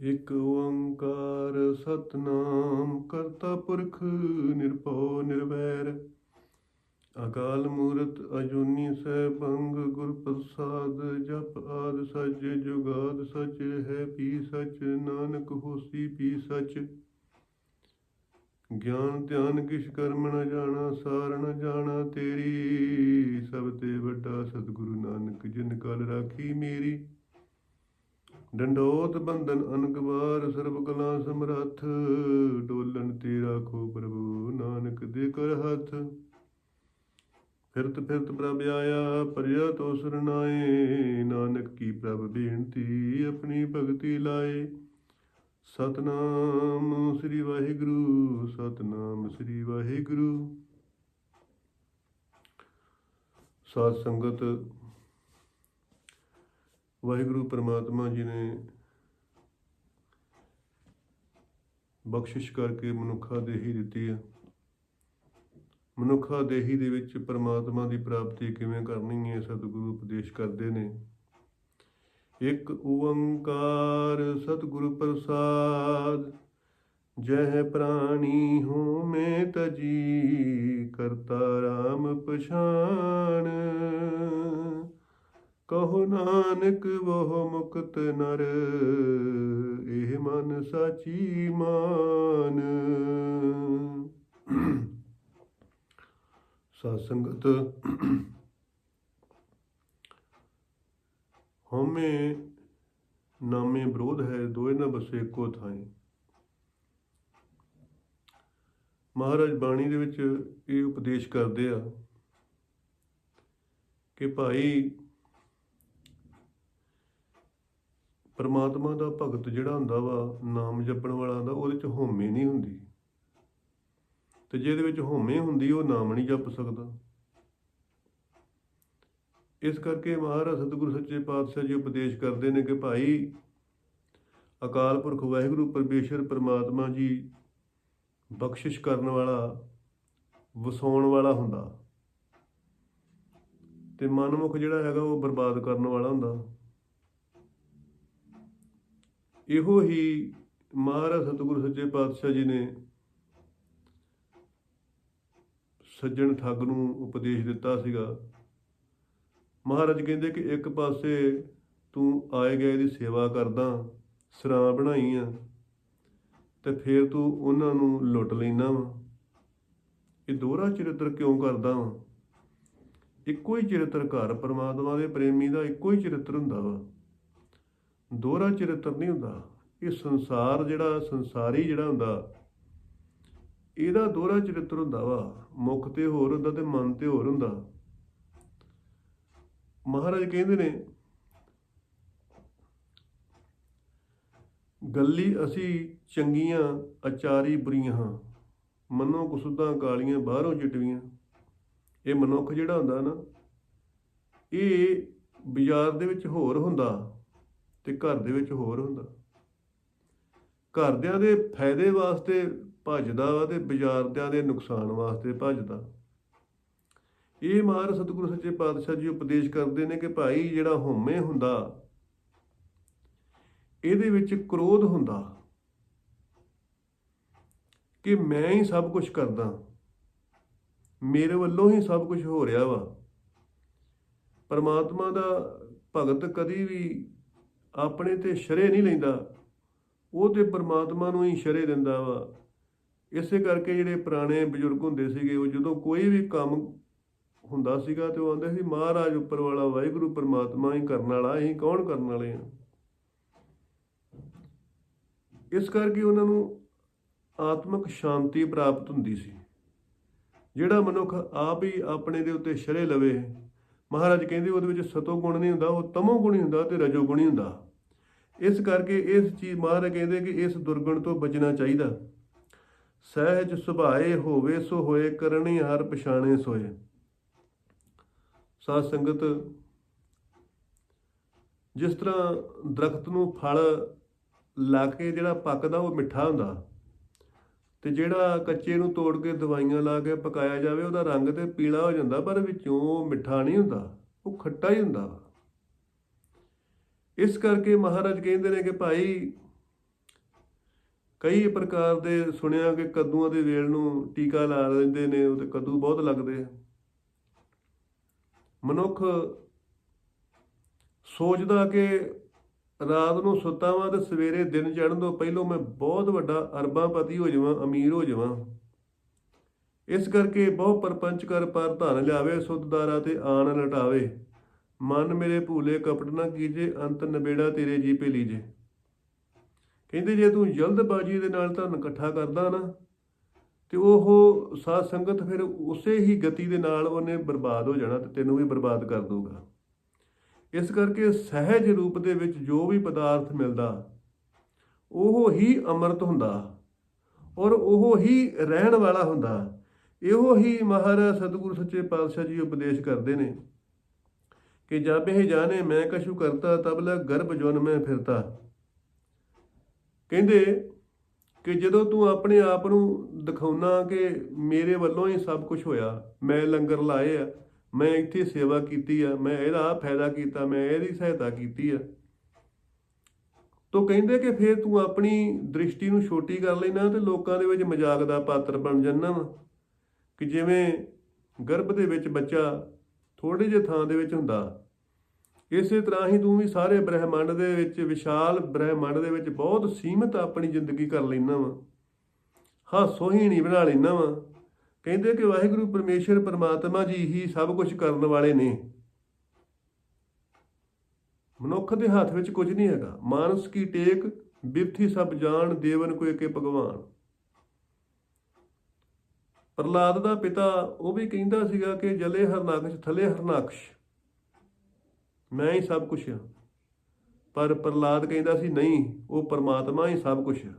ਇਕ ਓੰਕਾਰ ਸਤਨਾਮ ਕਰਤਾ ਪੁਰਖ ਨਿਰਭਉ ਨਿਰਵੈਰ। ਅਕਾਲ ਮੂਰਤ ਅਜੂਨੀ ਸੈਭੰਗ ਗੁਰ ਪ੍ਰਸਾਦ, ਜਪ ਆਦ ਸਚ, ਜੁਗਾਦ ਸਚ, ਹੈ ਪੀ ਸਚ, ਨਾਨਕ ਹੋਸੀ ਪੀ ਸਚ। ਗਿਆਨ ਧਿਆਨ ਕਿਛ ਕਰਮ ਨ ਜਾਣਾ, ਸਾਰ ਨ ਜਾਣਾ ਤੇਰੀ, ਸਭ ਤੇ ਵੱਡਾ ਸਤਿਗੁਰੂ ਨਾਨਕ, ਜਿਨ ਕਲ ਰਾਖੀ ਮੇਰੀ। ਡੰਡੋਤ ਬੰਧਨ ਅਨਕਵਾਰ ਸਰਬ ਕਲਾ ਸਮਰੱਥ ਡੋਲਣ ਤੇ ਰਾਖੋ ਪ੍ਰਭੂ ਨਾਨਕ ਦੇ ਕਰ ਹੱਥ। ਫਿਰਤ ਫਿਰਤ ਪ੍ਰਭ ਆਇਆ ਪਰਿਆ ਤੋ ਸਰਨਾਏ ਨਾਨਕ ਕੀ ਪ੍ਰਭ ਬੇਨਤੀ ਆਪਣੀ ਭਗਤੀ ਲਾਏ। ਸਤਨਾਮ ਸ੍ਰੀ ਵਾਹਿਗੁਰੂ, ਸਤਨਾਮ ਸ੍ਰੀ ਵਾਹਿਗੁਰੂ। ਸਾਧ ਸੰਗਤ ਵਾਹਿਗੁਰੂ ਪ੍ਰਮਾਤਮਾ ਜੀ ਨੇ ਬਖਸ਼ਿਸ਼ ਕਰਕੇ ਮਨੁੱਖਾ ਦੇਹੀ ਦਿੱਤੀ ਹੈ। ਮਨੁੱਖਾ ਦੇਹੀ ਦੇ ਵਿੱਚ ਪਰਮਾਤਮਾ ਦੀ ਪ੍ਰਾਪਤੀ ਕਿਵੇਂ ਕਰਨੀ ਹੈ ਸਤਿਗੁਰੂ ਉਪਦੇਸ਼ ਕਰਦੇ ਨੇ। ਇੱਕ ਓੰਕਾਰ ਸਤਿਗੁਰ ਪ੍ਰਸਾਦ, ਜਹ ਪ੍ਰਾਣੀ ਹੋਮੇ ਤਜੀ, ਕਰਤਾ ਰਾਮ ਪਛਾਣ। ਕਹੋ ਨਾਨਕ ਵੋ ਮੁਕਤ ਨਰ, ਇਹ ਮਨ ਸਾਚੀ ਮਾਨ। ਸਾਧ ਸੰਗਤ, ਹਉਮੈ ਨਾਮੇ ਵਿਰੋਧ ਹੈ ਦੋਇ ਨਾ ਬਸੇ ਇੱਕੋ ਥਾਈ ਮਹਾਰਾਜ ਬਾਣੀ ਦੇ ਵਿੱਚ ਇਹ ਉਪਦੇਸ਼ ਕਰਦੇ ਆ ਕਿ ਭਾਈ ਪਰਮਾਤਮਾ ਦਾ ਭਗਤ ਜਿਹੜਾ ਹੁੰਦਾ ਵਾ, ਨਾਮ ਜਪਣ ਵਾਲਾ ਹੁੰਦਾ ਉਹਦੇ ਚ ਹੋਮੇ ਨਹੀਂ ਹੁੰਦੀ। ਤੇ ਜਿਹਦੇ ਵਿੱਚ ਹੋਮੇ ਹੁੰਦੀ, ਉਹ ਨਾਮ ਨਹੀਂ ਜਪ ਸਕਦਾ। ਇਸ ਕਰਕੇ ਮਹਾਰਾਜ ਸਤਿਗੁਰੂ ਸੱਚੇ ਪਾਤਸ਼ਾਹ ਜੀ ਉਪਦੇਸ਼ ਕਰਦੇ ਨੇ ਕਿ ਭਾਈ, ਅਕਾਲ ਪੁਰਖ ਵਾਹਿਗੁਰੂ ਪਰਮੇਸ਼ਰ ਪਰਮਾਤਮਾ ਜੀ ਬਖਸ਼ਿਸ਼ ਕਰਨ ਵਾਲਾ, ਵਸਾਉਣ ਵਾਲਾ ਹੁੰਦਾ। ਤੇ ਮਨਮੁਖ ਜਿਹੜਾ ਹੈਗਾ, ਉਹ ਬਰਬਾਦ ਕਰਨ ਵਾਲਾ ਹੁੰਦਾ। ਇਹੋ ਹੀ ਮਹਾਰਾਜ ਸਤਿਗੁਰੂ ਸੱਚੇ ਪਾਤਸ਼ਾਹ ਜੀ ਨੇ ਸੱਜਣ ਠੱਗ ਨੂੰ ਉਪਦੇਸ਼ ਦਿੱਤਾ ਸੀਗਾ। ਮਹਾਰਾਜ ਕਹਿੰਦੇ ਕਿ ਇੱਕ ਪਾਸੇ ਤੂੰ ਆਏ ਗਏ ਦੀ ਸੇਵਾ ਕਰਦਾ ਸਰਾਂ ਬਣਾਈ ਆ, ਤੇ ਫਿਰ ਤੂੰ ਉਹਨਾਂ ਨੂੰ ਲੁੱਟ ਲੈਣਾ ਵਾ। ਇਹ ਦੋਹਰਾ ਚਰਿੱਤਰ ਕਿਉਂ ਕਰਦਾ ਵਾ? ਇੱਕੋ ਹੀ ਚਰਿੱਤਰ ਘਰ ਪਰਮਾਤਮਾ ਦੇ ਪ੍ਰੇਮੀ ਦਾ ਇੱਕੋ ਹੀ ਚਰਿੱਤਰ ਹੁੰਦਾ ਵਾ। ਦੋਹਰਾ ਚਰਿੱਤਰ ਨਹੀਂ ਹੁੰਦਾ। ਇਹ ਸੰਸਾਰ ਜਿਹੜਾ, ਸੰਸਾਰੀ ਜਿਹੜਾ ਹੁੰਦਾ, ਇਹਦਾ ਦੋਹਰਾ ਚਰਿੱਤਰ ਹੁੰਦਾ ਵਾ। ਮੁਖ ਤੇ ਹੋਰ ਹੁੰਦਾ ਤੇ ਮਨ ਤੇ ਹੋਰ ਹੁੰਦਾ। ਮਹਾਰਾਜ ਕਹਿੰਦੇ ਨੇ, ਗੱਲੀ ਅਸੀਂ ਚੰਗੀਆਂ, ਅਚਾਰੀ, ਬੁਰੀਆਂ ਹਾਂ। ਮਨੋਂ ਕੁਸੁਦਾਂ ਕਾਲੀਆਂ ਬਾਹਰੋਂ ਚਿਟਵੀਆਂ। ਇਹ ਮਨੁੱਖ ਜਿਹੜਾ ਹੁੰਦਾ ਨਾ, ਇਹ ਬਾਜ਼ਾਰ ਦੇ ਵਿੱਚ ਹੋਰ ਹੁੰਦਾ। ਤੇ ਘਰ ਦੇ ਵਿੱਚ ਹੋਰ ਹੁੰਦਾ। ਘਰਦਿਆਂ ਦੇ ਫਾਇਦੇ ਵਾਸਤੇ ਭੱਜਦਾ ਵਾ ਤੇ ਬਾਜ਼ਾਰਦਿਆਂ ਦੇ ਨੁਕਸਾਨ ਵਾਸਤੇ ਭੱਜਦਾ। ਇਹ ਮਹਾਰਾਜ ਸਤਿਗੁਰੂ ਸੱਚੇ ਪਾਤਸ਼ਾਹ ਜੀ ਉਪਦੇਸ਼ ਕਰਦੇ ਨੇ ਕਿ ਭਾਈ ਜਿਹੜਾ ਹਉਮੈ ਹੁੰਦਾ, ਇਹਦੇ ਵਿੱਚ ਕ੍ਰੋਧ ਹੁੰਦਾ ਕਿ ਮੈਂ ਹੀ ਸਭ ਕੁਝ ਕਰਦਾ, ਮੇਰੇ ਵੱਲੋਂ ਹੀ ਸਭ ਕੁਝ ਹੋ ਰਿਹਾ ਵਾ। ਪਰਮਾਤਮਾ ਦਾ ਭਗਤ ਕਦੀ ਵੀ ਆਪਣੇ ਤੇ ਸ਼ਰੇ ਨਹੀਂ ਲੈਂਦਾ, ਉਹ ਤੇ ਪਰਮਾਤਮਾ ਨੂੰ ਹੀ ਸ਼ਰੇ ਦਿੰਦਾ ਵਾ। ਇਸੇ ਕਰਕੇ ਜਿਹੜੇ ਪੁਰਾਣੇ ਬਜ਼ੁਰਗ ਹੁੰਦੇ ਸੀਗੇ, ਉਹ ਜਦੋਂ ਕੋਈ ਵੀ ਕੰਮ ਹੁੰਦਾ ਸੀਗਾ ਤੇ ਉਹ ਆਂਦੇ ਸੀ, ਮਹਾਰਾਜ, ਉੱਪਰ ਵਾਲਾ ਵਾਹਿਗੁਰੂ ਪਰਮਾਤਮਾ ਹੀ ਕਰਨ ਵਾਲਾ, ਅਸੀਂ ਕੌਣ ਕਰਨ ਵਾਲੇ ਆ ਇਸ ਕਰਕੇ ਉਹਨਾਂ ਨੂੰ ਆਤਮਿਕ ਸ਼ਾਂਤੀ ਪ੍ਰਾਪਤ ਹੁੰਦੀ ਸੀ। ਜਿਹੜਾ ਮਨੁੱਖ ਆਪ ਹੀ ਆਪਣੇ ਦੇ ਉੱਤੇ ਸ਼ਰੇ ਲਵੇ, ਮਹਾਰਾਜ ਕਹਿੰਦੇ ਉਹਦੇ ਵਿੱਚ ਸਤੋ ਗੁਣ ਨਹੀਂ ਹੁੰਦਾ, ਉਹ ਤਮੋ ਗੁਣ ਹੀ ਹੁੰਦਾ ਤੇ ਰਜੋ ਗੁਣ ਹੀ ਹੁੰਦਾ। ਇਸ ਕਰਕੇ ਇਸ ਚੀਜ਼ ਮਹਾਰਾਜ ਕਹਿੰਦੇ ਕਿ ਇਸ ਦੁਰਗੁਣ ਤੋਂ ਬਚਣਾ ਚਾਹੀਦਾ। ਸਹਿਜ ਸੁਭਾਏ ਹੋਵੇ ਸੋ ਹੋਏ, ਕਰਨੀ ਹਰ ਪਛਾਣੇ ਸੋਏ। ਸਾਧ ਸੰਗਤ, ਜਿਸ ਤਰ੍ਹਾਂ ਦਰਖਤ ਨੂੰ ਫਲ ਲਾ ਕੇ ਜਿਹੜਾ ਪੱਕਦਾ ਉਹ ਮਿੱਠਾ ਹੁੰਦਾ ਤੇ ਜਿਹੜਾ ਕੱਚੇ ਨੂੰ ਤੋੜ ਕੇ ਦਵਾਈਆਂ ਲਾ ਕੇ ਪਕਾਇਆ ਜਾਵੇ ਉਹਦਾ ਰੰਗ ਤੇ ਪੀਲਾ ਹੋ ਜਾਂਦਾ ਪਰ ਵਿੱਚੋਂ ਉਹ ਮਿੱਠਾ ਨਹੀਂ ਹੁੰਦਾ, ਉਹ ਖੱਟਾ ਹੀ ਹੁੰਦਾ ਵਾ। ਇਸ ਕਰਕੇ ਮਹਾਰਾਜ ਕਹਿੰਦੇ ਨੇ ਕਿ ਭਾਈ ਕਈ ਪ੍ਰਕਾਰ ਦੇ ਸੁਣਿਆ ਕਿ ਕੱਦੂਆਂ ਦੇ ਵੇਲ ਨੂੰ ਟੀਕਾ ਲਾ ਲੈਂਦੇ ਨੇ, ਉਹ ਤੇ ਕੱਦੂ ਬਹੁਤ ਲੱਗਦੇ ਆ। ਮਨੁੱਖ ਸੋਚਦਾ ਕਿ ਰਾਤ ਨੂੰ ਸੁੱਤਾ ਵਾਂ ਤੇ ਸਵੇਰੇ ਦਿਨ ਚੜ੍ਹਨ ਤੋਂ ਪਹਿਲਾਂ ਮੈਂ ਬਹੁਤ ਵੱਡਾ ਅਰਬਾਪਤੀ ਹੋ ਜਾਵਾਂ, ਅਮੀਰ ਹੋ ਜਾਵਾਂ। ਇਸ ਕਰਕੇ ਬਹੁ ਪਰਪੰਚ ਕਰ ਪਰ ਧਨ ਲਿਆਵੇ, ਸੁਧਦਾਰਾ ਤੇ ਆਣ ਲਟਾਵੇ। ਮਨ ਮੇਰੇ ਭੂਲੇ ਕਪਟ ਨਾ ਕੀਜੇ, ਅੰਤ ਨਬੇੜਾ ਤੇਰੇ ਜੀ ਪੇ ਲੀਜੇ ਕਹਿੰਦੇ, ਜੇ ਤੂੰ ਜਲਦਬਾਜ਼ੀ ਦੇ ਨਾਲ ਧਨ ਇਕੱਠਾ ਕਰਦਾ ਨਾ, ਤੇ ਉਹ ਸਾਧ ਸੰਗਤ ਫਿਰ ਉਸੇ ਹੀ ਗਤੀ ਦੇ ਨਾਲ ਉਹਨੇ ਬਰਬਾਦ ਹੋ ਜਾਣਾ ਤੇ ਤੈਨੂੰ ਵੀ ਬਰਬਾਦ ਕਰ ਦੂਗਾ ਇਸ ਕਰਕੇ ਸਹਿਜ ਰੂਪ ਦੇ ਵਿੱਚ ਜੋ ਵੀ ਪਦਾਰਥ ਮਿਲਦਾ, ਉਹ ਹੀ ਅੰਮ੍ਰਿਤ ਹੁੰਦਾ ਔਰ ਉਹ ਹੀ ਰਹਿਣ ਵਾਲਾ ਹੁੰਦਾ। ਇਹੋ ਹੀ ਮਹਾਰਾਜ ਸਤਿਗੁਰੂ ਸੱਚੇ ਪਾਤਸ਼ਾਹ ਜੀ ਉਪਦੇਸ਼ ਕਰਦੇ ਨੇ। ਕਿ ਜਾਬੇ ਜਾਣੇ ਮੈਂ ਕਸ਼ੂ ਕਰਤਾ ਤਬਲਾ ਗਰਭ ਜੁਨ ਮੈਂ ਫਿਰਤਾ। ਕਹਿੰਦੇ ਕਿ ਜਦੋਂ ਤੂੰ ਆਪਣੇ ਆਪ ਨੂੰ ਦਿਖਾਉਣਾ ਕਿ ਮੇਰੇ ਵੱਲੋਂ ਹੀ ਸਭ ਕੁਝ ਹੋਇਆ, ਮੈਂ ਲੰਗਰ ਲਾਏ ਆ, ਮੈਂ ਇੱਥੇ ਸੇਵਾ ਕੀਤੀ ਆ, ਮੈਂ ਇਹਦਾ ਆਹ ਫਾਇਦਾ ਕੀਤਾ, ਮੈਂ ਇਹਦੀ ਸਹਾਇਤਾ ਕੀਤੀ ਆ। ਤੋ ਕਹਿੰਦੇ ਕਿ ਫਿਰ ਤੂੰ ਆਪਣੀ ਦ੍ਰਿਸ਼ਟੀ ਨੂੰ ਛੋਟੀ ਕਰ ਲੈਣਾ ਤੇ ਲੋਕਾਂ ਦੇ ਵਿੱਚ ਮਜ਼ਾਕ ਦਾ ਪਾਤਰ ਬਣ ਜਾਂਦਾ ਵਾ। ਕਿ ਜਿਵੇਂ ਗਰਭ ਦੇ ਵਿੱਚ ਬੱਚਾ ਥੋੜੇ ਜਿਹੇ ਥਾਂ ਦੇ ਵਿੱਚ ਹੁੰਦਾ। ਇਸੇ ਤਰ੍ਹਾਂ ਹੀ ਤੂੰ ਵੀ ਸਾਰੇ ਬ੍ਰਹਿਮੰਡ ਦੇ ਵਿੱਚ, ਵਿਸ਼ਾਲ ਬ੍ਰਹਿਮੰਡ ਦੇ ਵਿੱਚ ਬਹੁਤ ਸੀਮਤ ਆਪਣੀ ਜ਼ਿੰਦਗੀ ਕਰ ਲੈਣਾ ਵਾ। ਹਾਸੋ ਹੀਣੀ ਬਣਾ ਲੈਣਾ ਵਾ। ਕਹਿੰਦੇ ਕਿ ਵਾਹਿਗੁਰੂ ਪਰਮੇਸ਼ਰ, ਪਰਮਾਤਮਾ ਜੀ ਹੀ ਸਭ ਕੁਝ ਕਰਨ ਵਾਲੇ ਨੇ। ਮਨੁੱਖ ਦੇ ਹੱਥ ਵਿੱਚ ਕੁਝ ਨਹੀਂ ਹੈਗਾ। ਮਾਨਸ ਕੀ ਟੇਕ, ਬਿਰਥੀ ਸਭ ਜਾਣ, ਦੇਵਨ ਕੋ ਏਕੇ ਭਗਵਾਨ। ਪ੍ਰਹਲਾਦ ਦਾ ਪਿਤਾ ਉਹ ਵੀ ਕਹਿੰਦਾ ਸੀਗਾ ਕਿ ਜਲੇ ਹਰਨਾਕਸ਼, ਥਲੇ ਹਰਨਾਕਸ਼। ਮੈਂ ਹੀ ਸਭ ਕੁਝ ਹਾਂ। ਪਰ ਪ੍ਰਹਲਾਦ ਕਹਿੰਦਾ ਸੀ, ਨਹੀਂ, ਉਹ ਪਰਮਾਤਮਾ ਹੀ ਸਭ ਕੁਝ ਹੈ।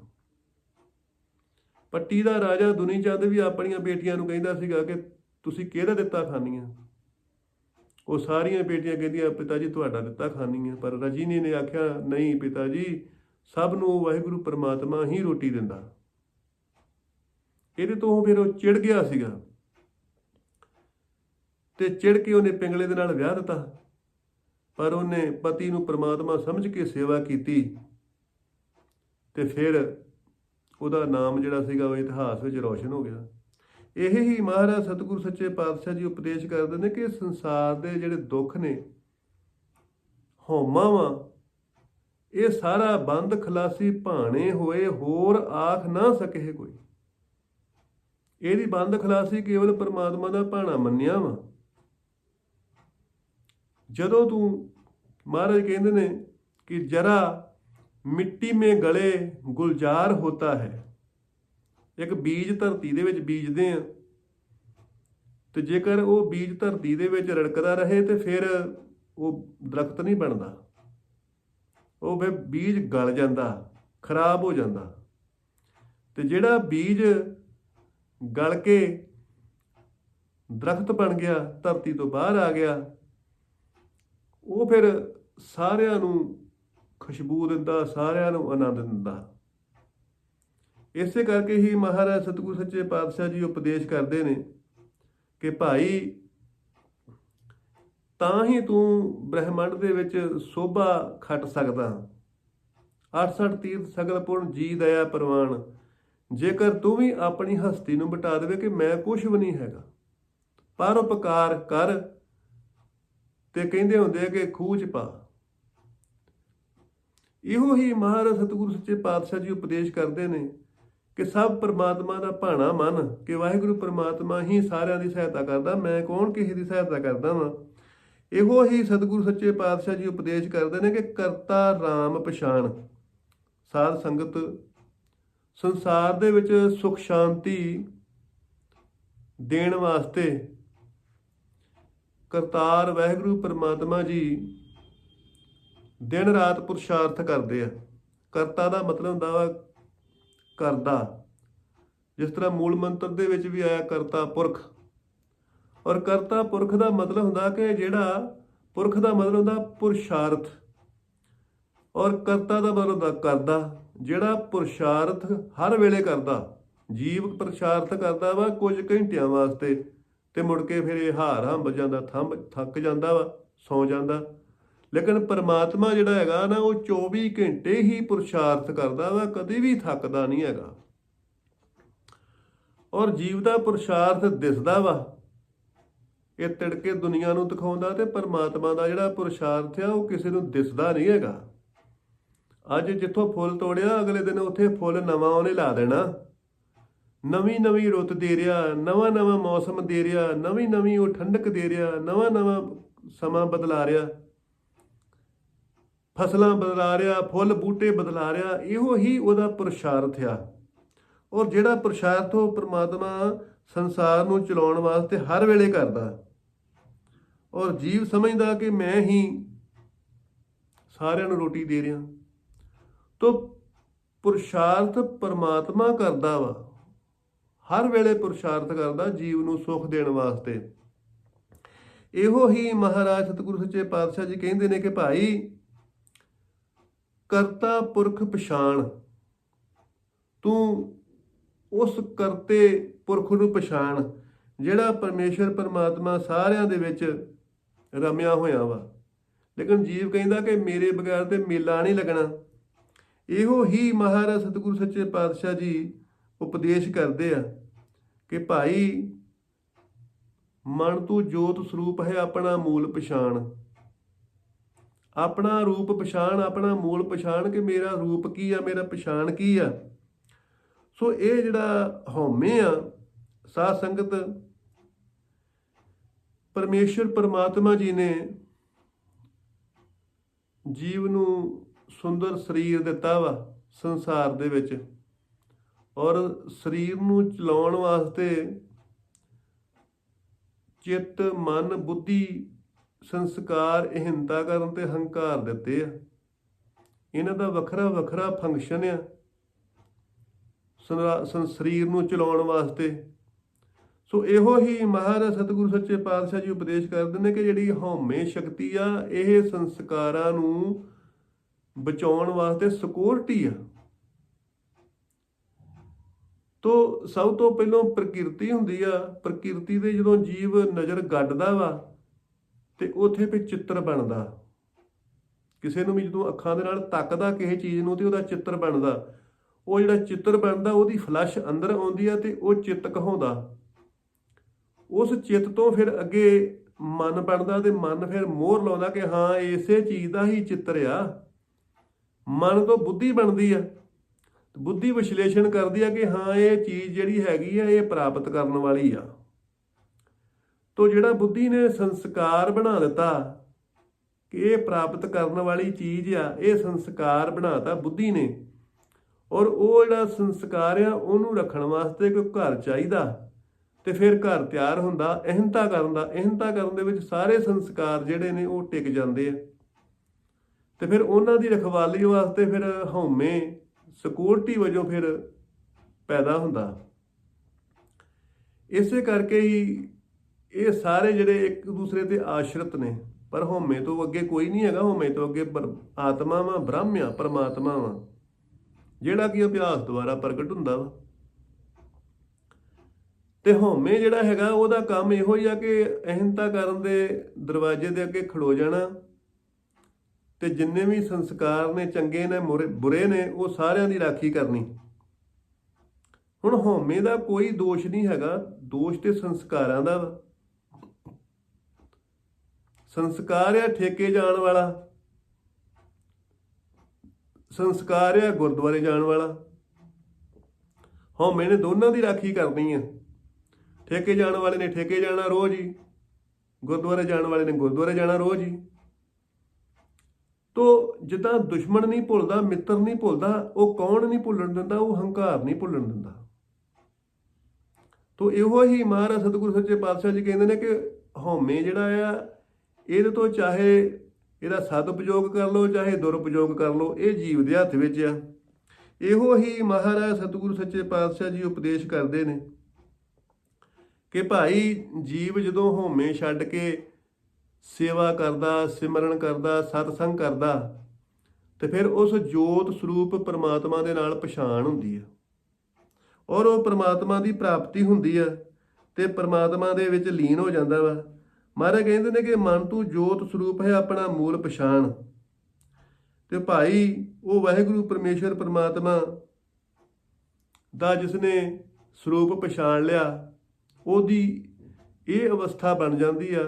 ਪੱਟੀ ਦਾ ਰਾਜਾ ਦੁਨੀ ਚੰਦ ਵੀ ਆਪਣੀਆਂ ਬੇਟੀਆਂ ਨੂੰ ਕਹਿੰਦਾ ਸੀਗਾ ਕਿ ਤੁਸੀਂ ਕਿਹਦਾ ਦਿੱਤਾ ਖਾਣੀਆਂ ਉਹ ਸਾਰੀਆਂ ਬੇਟੀਆਂ ਕਹਿੰਦੀਆਂ ਪਿਤਾ ਜੀ ਤੁਹਾਡਾ ਦਿੱਤਾ ਖਾਣੀਆਂ ਪਰ ਰਜੀਨੀ ਨੇ ਆਖਿਆ, ਨਹੀਂ ਪਿਤਾ ਜੀ ਸਭ ਨੂੰ ਵਾਹਿਗੁਰੂ ਪਰਮਾਤਮਾ ਹੀ ਰੋਟੀ ਦਿੰਦਾ। ਇਹਦੇ ਤੋਂ ਫਿਰ ਉਹ ਚਿੜ ਗਿਆ ਸੀਗਾ। ਤੇ ਚਿੜ ਕੇ ਉਹਨੇ ਪਿੰਗਲੇ ਦੇ ਨਾਲ ਵਿਆਹ ਦਿੱਤਾ। ਪਰ ਉਹਨੇ ਪਤੀ ਨੂੰ ਪ੍ਰਮਾਤਮਾ ਸਮਝ ਕੇ ਸੇਵਾ ਕੀਤੀ। ਤੇ ਫਿਰ ਉਹਦਾ ਨਾਮ ਜਿਹੜਾ ਸੀਗਾ ਉਹ ਇਤਿਹਾਸ ਵਿੱਚ ਰੌਸ਼ਨ ਹੋ ਗਿਆ। ਇਹ ਹੀ ਮਹਾਰਾਜ ਸਤਿਗੁਰੂ ਸੱਚੇ ਪਾਤਸ਼ਾਹ ਜੀ ਉਪਦੇਸ਼ ਕਰਦੇ ਨੇ ਕਿ ਸੰਸਾਰ ਦੇ ਜਿਹੜੇ ਦੁੱਖ ਨੇ ਹਉਮਾ ਵਾ ਇਹ ਸਾਰਾ ਬੰਦ, ਖਲਾਸੀ, ਭਾਣੇ ਹੋਏ ਹੋਰ ਆਖ ਨਾ ਸਕੇ ਕੋਈ। ਇਹਦੀ ਬੰਦ ਖਲਾਸੀ ਕੇਵਲ ਪਰਮਾਤਮਾ ਦਾ ਭਾਣਾ ਮੰਨਿਆ ਵਾ। ਜਦੋਂ ਤੂੰ ਮਹਾਰਾਜ ਕਹਿੰਦੇ ਨੇ ਕਿ ਜਰਾ ਮਿੱਟੀ ਮੇ ਗਲੇ ਗੁਲਜ਼ਾਰ ਹੋਤਾ ਹੈ, ਇੱਕ ਬੀਜ ਧਰਤੀ ਦੇ ਵਿੱਚ ਬੀਜਦੇ ਆ, ਤੇ ਜੇਕਰ ਉਹ ਬੀਜ ਧਰਤੀ ਦੇ ਵਿੱਚ ਰੜਕਦਾ ਰਹੇ ਤੇ ਫਿਰ ਉਹ ਦਰਖਤ ਨਹੀਂ ਬਣਦਾ। ਉਹ ਫਿਰ ਬੀਜ ਗਲ ਜਾਂਦਾ, ਖਰਾਬ ਹੋ ਜਾਂਦਾ। ਤੇ ਜਿਹੜਾ ਬੀਜ ਗਲ ਕੇ ਦਰਖਤ ਬਣ ਗਿਆ, ਧਰਤੀ ਤੋਂ ਬਾਹਰ ਆ ਗਿਆ। ਉਹ ਫਿਰ ਸਾਰਿਆਂ ਨੂੰ ਖੁਸ਼ਬੂ ਦਿੰਦਾ, ਸਾਰਿਆਂ ਨੂੰ ਆਨੰਦ ਦਿੰਦਾ। ਇਸੇ ਕਰਕੇ ਹੀ ਮਹਾਰਾਜ ਸਤਿਗੁਰੂ ਸੱਚੇ ਪਾਤਸ਼ਾਹ ਜੀ ਉਪਦੇਸ਼ ਕਰਦੇ ਨੇ ਕਿ ਭਾਈ, ਤਾਂ ਹੀ ਤੂੰ ਬ੍ਰਹਿਮੰਡ ਦੇ ਵਿੱਚ ਸੋਭਾ ਖੱਟ ਸਕਦਾ। 68 ਤੀਰਥ ਸਗਲ ਪੁਰਨ ਜੀ ਦਇਆ ਪ੍ਰਵਾਨ। ਜੇਕਰ ਤੂੰ ਵੀ ਆਪਣੀ ਹਸਤੀ ਨੂੰ ਬਟਾ ਦੇਵੇ ਕਿ ਮੈਂ ਕੁਝ ਵੀ ਨਹੀਂ ਹੈਗਾ। ਪਰ ਉਪਕਾਰ ਕਰ ਤੇ ਕਹਿੰਦੇ ਹੁੰਦੇ ਆ ਕਿ ਖੂਹ ਚ ਪਾ। ਇਹੋ ਹੀ ਮਹਾਰਾਜ ਸਤਿਗੁਰੂ ਸੱਚੇ ਪਾਤਸ਼ਾਹ ਜੀ ਉਪਦੇਸ਼ ਕਰਦੇ ਨੇ ਕਿ ਸਭ ਪ੍ਰਮਾਤਮਾ ਦਾ ਭਾਣਾ ਮੰਨ ਕਿ ਵਾਹਿਗੁਰੂ ਪ੍ਰਮਾਤਮਾ ਹੀ ਸਾਰਿਆਂ ਦੀ ਸਹਾਇਤਾ ਕਰਦਾ, ਮੈਂ ਕੌਣ ਕਿਸੇ ਦੀ ਸਹਾਇਤਾ ਕਰਦਾ ਵਾਂ? ਇਹੋ ਹੀ ਸਤਿਗੁਰੂ ਸੱਚੇ ਪਾਤਸ਼ਾਹ ਜੀ ਉਪਦੇਸ਼ ਕਰਦੇ ਨੇ ਕਿ ਕਰਤਾ RAM ਪਛਾਣ। ਸਾਧ ਸੰਗਤ ਸੰਸਾਰ ਦੇ ਵਿੱਚ ਸੁਖ ਸ਼ਾਂਤੀ ਦੇਣ ਵਾਸਤੇ ਕਰਤਾਰ ਵਾਹਿਗੁਰੂ ਪਰਮਾਤਮਾ ਜੀ ਦਿਨ ਰਾਤ ਪੁਰਸ਼ਾਰਥ ਕਰਦੇ ਆ। ਕਰਤਾ ਦਾ ਮਤਲਬ ਹੁੰਦਾ ਵਾ ਕਰਦਾ। ਜਿਸ ਤਰ੍ਹਾਂ ਮੂਲ ਮੰਤਰ ਦੇ ਵਿੱਚ ਵੀ ਆਇਆ ਕਰਤਾ ਪੁਰਖ। ਔਰ ਕਰਤਾ ਪੁਰਖ ਦਾ ਮਤਲਬ ਹੁੰਦਾ ਕਿ ਜਿਹੜਾ ਪੁਰਖ ਦਾ ਮਤਲਬ ਹੁੰਦਾ ਪੁਰਸ਼ਾਰਥ। ਔਰ ਕਰਤਾ ਦਾ ਮਤਲਬ ਹੁੰਦਾ ਕਰਦਾ। ਜਿਹੜਾ ਪੁਰਸ਼ਾਰਥ ਹਰ ਵੇਲੇ ਕਰਦਾ, ਜੀਵ ਪੁਰਸ਼ਾਰਥ ਕਰਦਾ ਵਾ ਕੁਝ ਘੰਟਿਆਂ ਵਾਸਤੇ, ਤੇ ਮੁੜ ਕੇ ਫਿਰ ਇਹ ਹਾਰ ਹੰਬ ਜਾਂਦਾ, ਥੰਬ, ਥੱਕ ਜਾਂਦਾ ਵਾ, ਸੌ ਜਾਂਦਾ। ਲੇਕਿਨ ਪਰਮਾਤਮਾ ਜਿਹੜਾ ਹੈਗਾ ਨਾ, ਉਹ 24 ਘੰਟੇ ਹੀ ਪੁਰਸ਼ਾਰਥ ਕਰਦਾ ਵਾ, ਕਦੇ ਵੀ ਥੱਕਦਾ ਨਹੀਂ ਹੈਗਾ। ਔਰ ਜੀਵ ਦਾ ਪੁਰਸ਼ਾਰਥ ਦਿਸਦਾ ਵਾ, ਇਹ ਤਿੜਕੇ ਦੁਨੀਆ ਨੂੰ ਦਿਖਾਉਂਦਾ ਤੇ ਪਰਮਾਤਮਾ ਦਾ ਜਿਹੜਾ ਪੁਰਸ਼ਾਰਥ ਆ, ਉਹ ਕਿਸੇ ਨੂੰ ਦਿਸਦਾ ਨਹੀਂ ਹੈਗਾ। ਅੱਜ ਜਿੱਥੋਂ ਫੁੱਲ ਤੋੜਿਆ, ਅਗਲੇ ਦਿਨ ਉੱਥੇ ਫੁੱਲ ਨਵਾਂ ਉਹਨੇ ਲਾ ਦੇਣਾ। ਨਵੀਂ ਨਵੀਂ ਰੁੱਤ ਦੇ ਰਿਹਾ, ਨਵਾਂ ਨਵਾਂ ਮੌਸਮ ਦੇ ਰਿਹਾ, ਨਵੀਂ ਨਵੀਂ ਉਹ ਠੰਡਕ ਦੇ ਰਿਹਾ, ਨਵਾਂ ਨਵਾਂ ਸਮਾਂ ਬਦਲਾ ਰਿਹਾ। ਫਸਲਾਂ ਬਦਲਾ ਰਿਹਾ, ਫੁੱਲ ਬੂਟੇ ਬਦਲਾ ਰਿਹਾ, ਇਹੋ ਹੀ ਉਹਦਾ ਪੁਰਸ਼ਾਰਥ ਆ। ਔਰ ਜਿਹੜਾ ਪੁਰਸ਼ਾਰਥ ਉਹ ਪ੍ਰਮਾਤਮਾ ਸੰਸਾਰ ਨੂੰ ਚਲਾਉਣ ਵਾਸਤੇ ਹਰ ਵੇਲੇ ਕਰਦਾ। ਔਰ ਜੀਵ ਸਮਝਦਾ ਕਿ ਮੈਂ ਹੀ ਸਾਰਿਆਂ ਨੂੰ ਰੋਟੀ ਦੇ ਰਿਹਾ। ਤੋ ਪੁਰਸ਼ਾਰਥ ਪਰਮਾਤਮਾ ਕਰਦਾ ਵਾ। ਹਰ ਵੇਲੇ ਪੁਰਸ਼ਾਰਥ ਕਰਦਾ ਜੀਵ ਨੂੰ ਸੁੱਖ ਦੇਣ ਵਾਸਤੇ। ਇਹੋ ਹੀ ਮਹਾਰਾਜ ਸਤਿਗੁਰੂ ਸੱਚੇ ਪਾਤਸ਼ਾਹ ਜੀ ਕਹਿੰਦੇ ਨੇ ਕਿ ਭਾਈ, ਕਰਤਾ ਪੁਰਖ ਪਛਾਣ। ਤੂੰ ਉਸ ਕਰਤੇ ਪੁਰਖ ਨੂੰ ਪਛਾਣ, ਜਿਹੜਾ ਪਰਮੇਸ਼ਰ ਪਰਮਾਤਮਾ ਸਾਰਿਆਂ ਦੇ ਵਿੱਚ ਰਮਿਆ ਹੋਇਆ ਵਾ। ਲੇਕਿਨ ਜੀਵ ਕਹਿੰਦਾ ਕਿ ਮੇਰੇ ਬਗੈਰ ਤੇ ਮੇਲਾ ਨਹੀਂ ਲੱਗਣਾ। ਇਹੋ ਹੀ ਮਹਾਰਾਜ ਸਤਿਗੁਰੂ ਸੱਚੇ ਪਾਤਸ਼ਾਹ ਜੀ ਉਪਦੇਸ਼ ਕਰਦੇ ਆ ਕਿ ਭਾਈ, ਮਨ ਤੂੰ ਜੋਤ ਸਰੂਪ ਹੈ ਆਪਣਾ ਮੂਲ ਪਛਾਣ। ਆਪਣਾ ਰੂਪ ਪਛਾਣ, ਆਪਣਾ ਮੂਲ ਪਛਾਣ ਕਿ ਮੇਰਾ ਰੂਪ ਕੀ ਆ, ਮੇਰਾ ਪਛਾਣ ਕੀ ਆ? ਸੋ ਇਹ ਜਿਹੜਾ ਹਉਮੈ ਆ, ਸਾਧ ਸੰਗਤ, ਪਰਮੇਸ਼ਰ, ਪਰਮਾਤਮਾ ਜੀ ਨੇ ਜੀਵ ਨੂੰ ਸੁੰਦਰ ਸਰੀਰ ਦਿੱਤਾ ਵਾ ਸੰਸਾਰ ਦੇ ਵਿੱਚ। ਔਰ ਸਰੀਰ ਨੂੰ ਚਲਾਉਣ ਵਾਸਤੇ ਚਿੱਤ, ਮਨ, ਬੁੱਧੀ, ਸੰਸਕਾਰ, ਅਹਿੰਤਾ ਕਰਨ ਤੇ ਹੰਕਾਰ ਦਿੱਤੇ ਆ। ਇਹਨਾਂ ਦਾ ਵੱਖਰਾ ਵੱਖਰਾ ਫੰਕਸ਼ਨ ਆ। ਸਨਰਾ- ਸੰ, ਸਰੀਰ ਨੂੰ ਚਲਾਉਣ ਵਾਸਤੇ। ਸੋ ਇਹੋ ਹੀ ਮਹਾਰਾਜ ਸਤਿਗੁਰੂ ਸੱਚੇ ਪਾਤਸ਼ਾਹ ਜੀ ਉਪਦੇਸ਼ ਕਰਦੇ ਨੇ ਕਿ ਜਿਹੜੀ ਹਉਮੈ ਸ਼ਕਤੀ ਆ, ਇਹ ਸੰਸਕਾਰਾਂ ਨੂੰ ਬਚਾਉਣ ਵਾਸਤੇ ਸਿਕਿਉਰਿਟੀ ਆ। ਤੋ ਸਭ ਤੋਂ ਪਹਿਲਾਂ ਪ੍ਰਕਿਰਤੀ ਹੁੰਦੀ ਆ। ਪ੍ਰਕਿਰਤੀ ਦੇ ਜਦੋਂ ਜੀਵ ਨਜ਼ਰ ਗੱਡਦਾ ਵਾ, ਤੇ ਉਥੇ ਫਿਰ ਚਿੱਤਰ ਬਣਦਾ। ਕਿਸੇ ਨੂੰ ਵੀ ਜਦੋਂ ਅੱਖਾਂ ਦੇ ਨਾਲ ਤੱਕਦਾ ਕਿਸੇ ਚੀਜ਼ ਨੂੰ, ਤੇ ਉਹਦਾ ਚਿੱਤਰ ਬਣਦਾ। ਉਹ ਜਿਹੜਾ ਚਿੱਤਰ ਬਣਦਾ, ਉਹਦੀ ਫਲਸ਼ ਅੰਦਰ ਆਉਂਦੀ ਆ ਤੇ ਉਹ ਚਿੱਤ ਕਹਾਉਂਦਾ। ਉਸ ਚਿੱਤ ਤੋਂ ਫਿਰ ਅੱਗੇ ਮਨ ਬਣਦਾ ਤੇ ਮਨ ਫਿਰ ਮੋਹਰ ਲਾਉਂਦਾ ਕਿ ਹਾਂ, ਇਸੇ ਚੀਜ਼ ਦਾ ਹੀ ਚਿੱਤਰ ਆ। ਮਨ ਤੋਂ ਬੁੱਧੀ ਬਣਦੀ ਆ। ਬੁੱਧੀ ਵਿਸ਼ਲੇਸ਼ਣ ਕਰਦੀ ਆ ਕਿ ਹਾਂ, ਇਹ ਚੀਜ਼ ਜਿਹੜੀ ਹੈਗੀ ਆ, ਇਹ ਪ੍ਰਾਪਤ ਕਰਨ ਵਾਲੀ ਆ। ਤੋ ਜਿਹੜਾ ਬੁੱਧੀ ਨੇ ਸੰਸਕਾਰ ਬਣਾ ਦਿੱਤਾ ਕਿ ਇਹ ਪ੍ਰਾਪਤ ਕਰਨ ਵਾਲੀ ਚੀਜ਼ ਆ, ਇਹ ਸੰਸਕਾਰ ਬਣਾਤਾ ਬੁੱਧੀ ਨੇ। ਔਰ ਉਹ ਜਿਹੜਾ ਸੰਸਕਾਰ ਆ, ਉਹਨੂੰ ਰੱਖਣ ਵਾਸਤੇ ਕੋਈ ਘਰ ਚਾਹੀਦਾ ਤੇ ਫਿਰ ਘਰ ਤਿਆਰ ਹੁੰਦਾ, ਅਹਿੰਤਾ ਕਰਨ ਦਾ। ਅਹਿੰਤਾ ਕਰਨ ਦੇ ਵਿੱਚ ਸਾਰੇ ਸੰਸਕਾਰ ਜਿਹੜੇ ਨੇ ਉਹ ਟਿਕ ਜਾਂਦੇ ਆ। ਤੇ ਫਿਰ ਉਹਨਾਂ ਦੀ ਰਖਵਾਲੀ ਵਾਸਤੇ ਫਿਰ ਹਉਮੈ ਸਿਕਿਉਰਿਟੀ ਵਜੋਂ ਫਿਰ ਪੈਦਾ ਹੁੰਦਾ। ਇਸੇ ਕਰਕੇ ਹੀ ਇਹ ਸਾਰੇ ਜਿਹੜੇ ਇੱਕ ਦੂਸਰੇ ਤੇ ਆਸ਼ਰਿਤ ਨੇ, ਪਰ ਹਉਮੈ ਤੋਂ ਅੱਗੇ ਕੋਈ ਨਹੀਂ ਹੈਗਾ। ਹਉਮੈ ਤੋਂ ਅੱਗੇ ਪਰ ਆਤਮਾ ਵਾ ਬ੍ਰਹਮ ਆ ਪਰਮਾਤਮਾ ਵਾ, ਜਿਹੜਾ ਕਿ ਅਭਿਆਸ ਦੁਆਰਾ ਪ੍ਰਗਟ ਹੁੰਦਾ ਵਾ। ਤੇ ਹਉਮੈ ਜਿਹੜਾ ਹੈਗਾ, ਉਹਦਾ ਕੰਮ ਇਹੋ ਹੀ ਆ ਕਿ ਅਹਿੰਤਾ ਕਰਨ ਦੇ ਦਰਵਾਜ਼ੇ ਦੇ ਅੱਗੇ ਖੜੋ ਜਾਣਾ। ਤੇ ਜਿੰਨੇ ਵੀ ਸੰਸਕਾਰ ਨੇ, ਚੰਗੇ ਨੇ, ਮੁਰੇ- ਬੁਰੇ ਨੇ, ਉਹ ਸਾਰਿਆਂ ਦੀ ਰਾਖੀ ਕਰਨੀ। ਹੁਣ ਹਉਮੈ ਦਾ ਕੋਈ ਦੋਸ਼ ਨਹੀਂ ਹੈਗਾ। ਦੋਸ਼ ਤੇ ਸੰਸਕਾਰਾਂ ਦਾ ਵਾ। ਸੰਸਕਾਰ ਆ ਠੇਕੇ ਜਾਣ ਵਾਲਾ। ਸੰਸਕਾਰ ਆ ਗੁਰਦੁਆਰੇ ਜਾਣ ਵਾਲਾ। ਹਉਮੈ ਨੇ ਦੋਨਾਂ ਦੀ ਰਾਖੀ ਕਰਨੀ ਆ। ਠੇਕੇ ਜਾਣ ਵਾਲੇ ਨੇ ਠੇਕੇ ਜਾਣਾ ਰੋਜ਼ ਹੀ। ਗੁਰਦੁਆਰੇ ਜਾਣ ਵਾਲੇ ਨੇ ਗੁਰਦੁਆਰੇ ਜਾਣਾ ਰੋਜ਼ ਹੀ। ਜਿੱਦਾਂ ਦੁਸ਼ਮਣ ਨਹੀਂ ਭੁੱਲਦਾ, ਮਿੱਤਰ ਨਹੀਂ ਭੁੱਲਦਾ, ਉਹ ਕੌਣ ਨਹੀਂ ਭੁੱਲਣ ਦਿੰਦਾ, ਉਹ ਹੰਕਾਰ ਨਹੀਂ ਭੁੱਲਣ ਦਿੰਦਾ। ਤੋ ਇਹੋ ਹੀ ਮਹਾਰਾਜ ਸਤਿਗੁਰੂ ਸੱਚੇ ਪਾਤਸ਼ਾਹ ਜੀ ਕਹਿੰਦੇ ਨੇ ਕਿ ਹਉਮੈ ਜਿਹੜਾ ਆ, ਇਹਦੇ ਤੋਂ ਚਾਹੇ ਇਹਦਾ ਸਦਉਪਯੋਗ ਕਰ ਲਓ, ਚਾਹੇ ਦੁਰਉਪਯੋਗ ਕਰ ਲਓ, ਇਹ ਜੀਵ ਦੇ ਹੱਥ ਵਿੱਚ ਆ। ਇਹੋ ਹੀ ਮਹਾਰਾਜ ਸਤਿਗੁਰੂ ਸੱਚੇ ਪਾਤਸ਼ਾਹ ਜੀ ਉਪਦੇਸ਼ ਕਰਦੇ ਨੇ ਕਿ ਭਾਈ ਜੀਵ ਜਦੋਂ ਹਉਮੈ ਛੱਡ ਕੇ ਸੇਵਾ ਕਰਦਾ, ਸਿਮਰਨ ਕਰਦਾ, ਸਤਸੰਗ ਕਰਦਾ ਤੇ ਫਿਰ ਉਸ ਜੋਤ ਸਰੂਪ ਪਰਮਾਤਮਾ ਦੇ ਨਾਲ ਪਛਾਣ ਹੁੰਦੀ ਹੈ ਔਰ ਉਹ ਪਰਮਾਤਮਾ ਦੀ ਪ੍ਰਾਪਤੀ ਹੁੰਦੀ ਹੈ ਤੇ ਪਰਮਾਤਮਾ ਦੇ ਵਿੱਚ ਲੀਨ ਹੋ ਜਾਂਦਾ ਵਾ। ਮਹਾਰਾਜ ਕਹਿੰਦੇ ਨੇ ਕਿ ਮਨ ਤੂੰ ਜੋਤ ਸਰੂਪ ਹੈ, ਆਪਣਾ ਮੂਲ ਪਛਾਣ। ਤੇ ਭਾਈ, ਉਹ ਵਾਹਿਗੁਰੂ ਪਰਮੇਸ਼ਰ ਪਰਮਾਤਮਾ ਦਾ ਜਿਸਨੇ ਸਰੂਪ ਪਛਾਣ ਲਿਆ, ਉਹਦੀ ਇਹ ਅਵਸਥਾ ਬਣ ਜਾਂਦੀ ਆ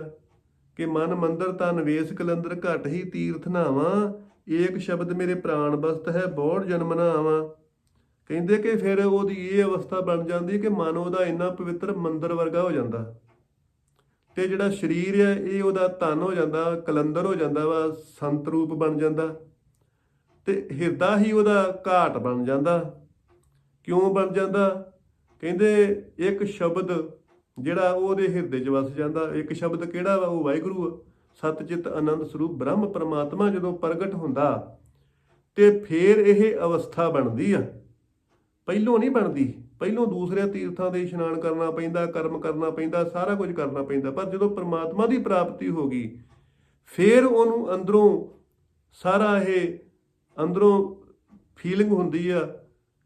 ਕਿ ਮਨ ਮੰਦਰ ਤਨ ਵੇਸ ਕਲੰਦਰ ਘਟ ਹੀ ਤੀਰਥ ਨਾਵਾਂ ਏਕ ਸ਼ਬਦ ਮੇਰੇ ਪ੍ਰਾਣ ਬਸਤ ਹੈ ਬੋੜ ਜਨਮ ਨਾ ਆਵਾਂ ਕਹਿੰਦੇ ਕਿ ਫਿਰ ਉਹਦੀ ਇਹ ਅਵਸਥਾ ਬਣ ਜਾਂਦੀ ਕਿ ਮਨ ਉਹਦਾ ਇੰਨਾ ਪਵਿੱਤਰ ਮੰਦਰ ਵਰਗਾ ਹੋ ਜਾਂਦਾ। ਤੇ ਜਿਹੜਾ ਸਰੀਰ ਹੈ, ਇਹ ਉਹਦਾ ਤਨ ਹੋ ਜਾਂਦਾ, ਕਲੰਦਰ ਹੋ ਜਾਂਦਾ ਵਾ, ਸੰਤ ਰੂਪ ਬਣ ਜਾਂਦਾ। ਤੇ ਹਿਰਦਾ ਹੀ ਉਹਦਾ ਘਾਟ ਬਣ ਜਾਂਦਾ। ਕਿਉਂ ਬਣ ਜਾਂਦਾ? ਕਹਿੰਦੇ ਇੱਕ ਸ਼ਬਦ ਜਿਹੜਾ ਉਹਦੇ ਹਿਰਦੇ 'ਚ ਵਸ ਜਾਂਦਾ। ਇੱਕ ਸ਼ਬਦ ਕਿਹੜਾ ਵਾ? ਉਹ ਵਾਹਿਗੁਰੂ ਆ। ਸਤਚਿਤ ਆਨੰਦ ਸਰੂਪ ਬ੍ਰਹਮ ਪਰਮਾਤਮਾ ਜਦੋਂ ਪ੍ਰਗਟ ਹੁੰਦਾ ਤੇ ਫੇਰ ਇਹ ਅਵਸਥਾ ਬਣਦੀ ਆ। ਪਹਿਲੋਂ ਨਹੀਂ ਬਣਦੀ, ਪਹਿਲੋਂ ਦੂਸਰੇ ਤੀਰਥਾਂ ਦੇ ਇਸ਼ਨਾਨ ਕਰਨਾ ਪੈਂਦਾ, ਕਰਮ ਕਰਨਾ ਪੈਂਦਾ, ਸਾਰਾ ਕੁਝ ਕਰਨਾ ਪੈਂਦਾ, ਪਰ ਜਦੋਂ ਪਰਮਾਤਮਾ ਦੀ ਪ੍ਰਾਪਤੀ ਹੋ ਗਈ, ਫੇਰ ਉਹਨੂੰ ਅੰਦਰੋਂ ਸਾਰਾ ਇਹ ਅੰਦਰੋਂ ਫੀਲਿੰਗ ਹੁੰਦੀ ਆ